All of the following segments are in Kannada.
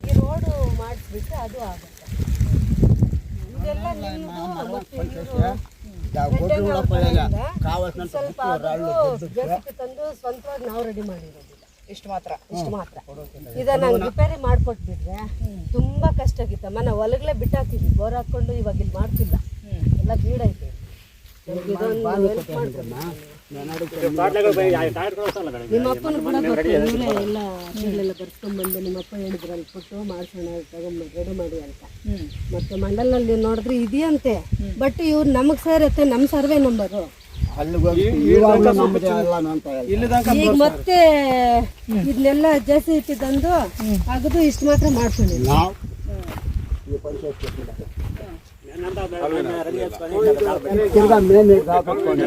ಈ ರೋಡು ಮಾಡಿಸ್ಬಿಟ್ರೆ ಅದು ಆಗುತ್ತೆ. ಇದೆಲ್ಲ ನಿಮ್ದು ಮತ್ತೆ ಇವ್ರು ಸ್ವಲ್ಪ ಅದು ಜೆಸಿಪಿ ತಂದು ಸ್ವಂತವಾಗಿ ನಾವು ರೆಡಿ ಮಾಡಿರೋದು ಇಷ್ಟು ಮಾತ್ರ ಇಷ್ಟು ಮಾತ್ರ. ಇದನ್ನ ರಿಪೇರಿ ಮಾಡ್ಕೊಟ್ಬಿಟ್ರೆ ತುಂಬಾ ಕಷ್ಟ ಆಗಿತ್ತಮ್ಮ ನಾವು ಹೊಲಗಳೇ ಬಿಟ್ಟಾಕಿದ್ವಿ ಬೋರ್ ಹಾಕೊಂಡು ಇವಾಗ ಇಲ್ಲಿ ಮಾಡ್ತಿಲ್ಲ. ಎಲ್ಲ ಬೀಡೈತೆ ನಮ್ಗೆ ಇದೊಂದು ಹೆಲ್ಪ್ ಮಾಡ್ಕೊಡಿ. ನಿಮ್ಮ ಅಪ್ಪನ ಕೂಡ ಇವರೇ ಎಲ್ಲ ಅಷ್ಟೆಲ್ಲ ಬರ್ಸ್ಕೊಂಡ್ ನಿಮ್ಮ ಅಪ್ಪ ಹೇಳಿದ್ರು ಅಲ್ಲಿ ಕೊಟ್ಟು ಮಾಡ್ಸೋಣ ತಗೊಂಡ್ ರೆಡಿ ಮಾಡಿ ಅಂತ. ಮತ್ತೆ ಮಂಡಲಲ್ಲಿ ನೋಡಿದ್ರೆ ಇದೆಯಂತೆ. ಬಟ್ ಇವ್ರು ನಮಗ್ ಸೇರತ್ತೆ ನಮ್ಮ ಸರ್ವೆ ನಂಬರ್. ಈಗ ಮತ್ತೆ ಇದನ್ನೆಲ್ಲ ಜಾಸ್ತಿ ಇಟ್ಟಿದ್ದು ತಂದು ಅಗದು ಇಷ್ಟು ಮಾತ್ರ ಮಾಡ್ಕೊಂಡಿಲ್ಲ ನಾವು ಈ ಪಂಚಾಯತ್ ಕೇಸ್ ಮಾಡಿದ್ದು. ತಿರ್ಗಾ ಮೇಲೆ ಗಾಬ್ ಹಾಕ್ಕೊಂಡು.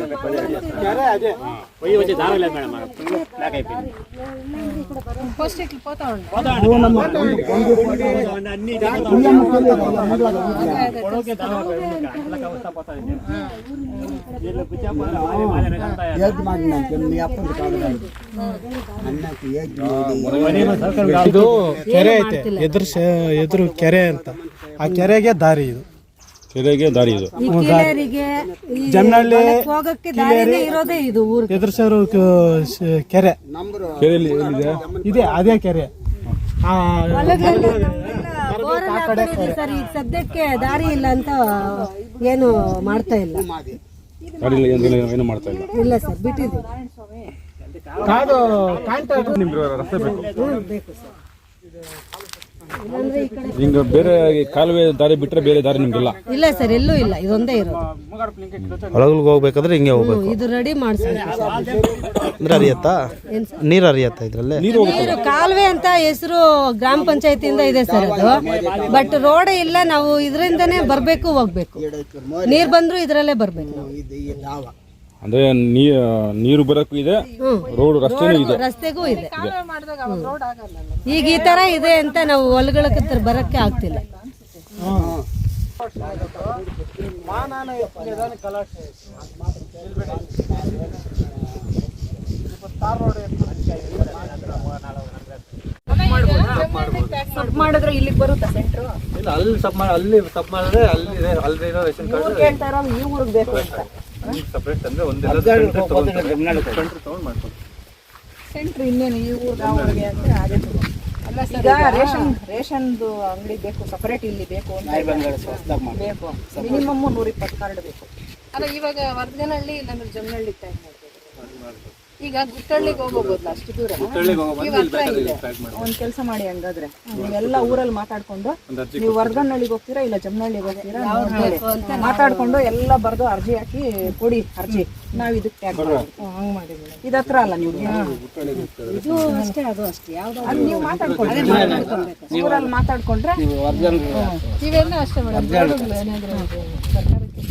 ಇವು ನಮ್ಮ ಕುಯ್ಯಮ್ಮ ಕೇಳಿ ಇದೆಲ್ಲ ಮೊದ್ಲಾಗ ಏಜ್ ಮಾಡಿ ನಾನು మీ ಅಪ್ಪನ ಕಾಗದ ಅನ್ನಕ್ಕೆ ಏಜ್ ಮಾಡಿ ಇದು ಕೆರೆ ಐತೆ ಎದುರು ಎದುರು ಕೆರೆ ಅಂತ ಆ ಕೆರೆಗೆ ದಾರಿ ಇದು. ಕೆರೆಗೆ ದಾರಿ ಇದು. ಈ ಕಿಲೇರಿಗೆ ಈ ಜಮನಹಳ್ಳಿ ಹೊಲಕ್ಕೆ ಹೋಗಕ್ಕೆ ದಾರಿನೇ ಇರೋದೇ ಇದು ಊರು. ಎದುರು ಸೇರು ಕೆರೆ. ನಂಬರು ಕೆರೆಯಲ್ಲಿ ಎಲ್ಲಿದೆ? ಇದೆ ಅದೇ ಕೆರೆ. ಆ ಬೋರ್ ಸರ್ ಈಗ ಸದ್ಯಕ್ಕೆ ದಾರಿ ಇಲ್ಲ ಅಂತ ಏನು ಮಾಡ್ತಾ ಇಲ್ಲ. ಏನು ಏನು ಮಾಡ್ತಾ ಇಲ್ಲ? ಇಲ್ಲ ಸರ್ ಬಿಟ್ಟಿದ್ದೀವಿ. ಕಾದು ಕಾಂಟ್ಯಾಕ್ಟ್ ನಿಮ್ಗೆ ರಸ್ತೆ ಬೇಕು. ಹಿಂಗೆ ಬೇರೆ ಕಾಲುವೆ ದಾರಿ ಬಿಟ್ಟರೆ ಬೇರೆ ದಾರಿ ನಿಮ್ಗಿಲ್ಲ? ಇಲ್ಲ ಸರ್ ಎಲ್ಲೂ ಇಲ್ಲ. ಇದೊಂದೇ ಇರೋದು. ಹೊಳಗಲ್ಗೆ ಹೋಗ್ಬೇಕಾದ್ರೆ ಹಿಂಗೆ ಹೋಗ್ಬೇಕು. ಇದು ರೆಡಿ ಮಾಡಿಸ್ಬೇಕು ಅಂದ್ರೆ ಹರಿಯತ್ತಾ? ನೀರು ಹರಿಯತ್ತಾ ಇದ್ರಲ್ಲೇ? ನೀರು ಕಾಲುವೆ ಅಂತ ಹೆಸರು ಗ್ರಾಮ ಪಂಚಾಯತಿಯಿಂದ ಇದೆ ಸರ್ ಅದು. ಬಟ್ ರೋಡ್ ಇಲ್ಲ ನಾವು ಇದರಿಂದನೇ ಬರಬೇಕು ಹೋಗ್ಬೇಕು. ನೀರ್ ಬಂದ್ರು ಇದ್ರಲ್ಲೇ ಬರಬೇಕು ನಾವು. ಅಂದ್ರೆ ನೀರು ಬರಕ್ಕೂ ಇದೆ ರೋಡ್ ರಸ್ತೆನೂ ಇದೆ. ರಸ್ತೆಗೂ ಇದೆ. ಈಗ ಈ ತರ ಇದೆ ಅಂತ ನಾವು ಹೊಲಗಳ ಬರಕ್ಕೆ ಆಗ್ತಿಲ್ಲ. ಮಾಡಿದ್ರೆ ಇಲ್ಲಿಗೆ ಬರುತ್ತಾ ಸೆಂಟ್ರು ಇಲ್ಲ ಅಲ್ಲಿ ಸಬ್ ಅಲ್ಲಿ ಸಬ್ ಮಾಡಿದ್ರೆ ಅಲ್ಲಿ ಅಲ್ಲಿ ರೇಷನ್ ಕಾರ್ಡ್ ಕೇಳ್ತಾ ಇರೋದು ಈ ಊರಿಗೆ ಬೇಕು ಅಂತ. ಸಪ್ರೇಟ್ ಅಂದ್ರೆ ಸೆಂಟ್ರ್ ಇನ್ನೇನು ಈ ಊರಿಗೆ ಆ ಊರಿಗೆ ಅಂತ ಅದೇ ಈಗ ರೇಷನ್ ರೇಷನ್ದು ಅಂಗಡಿ ಬೇಕು ಸಪರೇಟ್ ಇಲ್ಲಿ ಬೇಕು ಅಂತ ಬೇಕು. ಮಿನಿಮಮ್ ನೂರ ಇಪ್ಪತ್ತು ಕಾರ್ಡ್ ಬೇಕು. ಅಲ್ಲ ಇವಾಗ ವರ್ಧನಹಳ್ಳಿ ಇಲ್ಲಾಂದ್ರೆ ಜಮ್ನಹಳ್ಳಿ ಟೈಮ್ ಈಗ ಗುಟ್ಟಳ್ಳಿಗೆ ಹೋಗೋಬೋದಲ್ಲ ಅಷ್ಟು ದೂರ? ಹತ್ರ ಇದೆ. ಒಂದ್ ಕೆಲಸ ಮಾಡಿ ಹಂಗಾದ್ರೆ. ನೀವೆಲ್ಲ ಊರಲ್ಲಿ ಮಾತಾಡ್ಕೊಂಡು ನೀವು ವರ್ಗನಹಳ್ಳಿಗೆ ಹೋಗ್ತೀರಾ ಇಲ್ಲ ಜಮನಹಳ್ಳಿಗೆ ಹೋಗ್ತೀರಾ. ಮಾತಾಡ್ಕೊಂಡು ಎಲ್ಲ ಬರ್ದು ಅರ್ಜಿ ಹಾಕಿ ಕೊಡಿ ಅರ್ಜಿ. ನಾವ್ ಇದಕ್ಕೆ ಟ್ಯಾಗ್ ಹಂಗ್ ಮಾಡಿ ಇದತ್ರ ಅಲ್ಲ ನೀವು. ಇದು ಅಷ್ಟೇ ಅದು ಅಷ್ಟೇ. ಯಾವ್ದು ಅದು ನೀವು ಮಾತಾಡ್ಕೊಂಡ್ರೆ ಊರಲ್ಲಿ ಮಾತಾಡ್ಕೊಂಡ್ರೆ ಇವೆಲ್ಲ ಅಷ್ಟೇ ಮೇಡಮ್. ಏನಾದ್ರು ಸರ್ಕಾರಕ್ಕೆ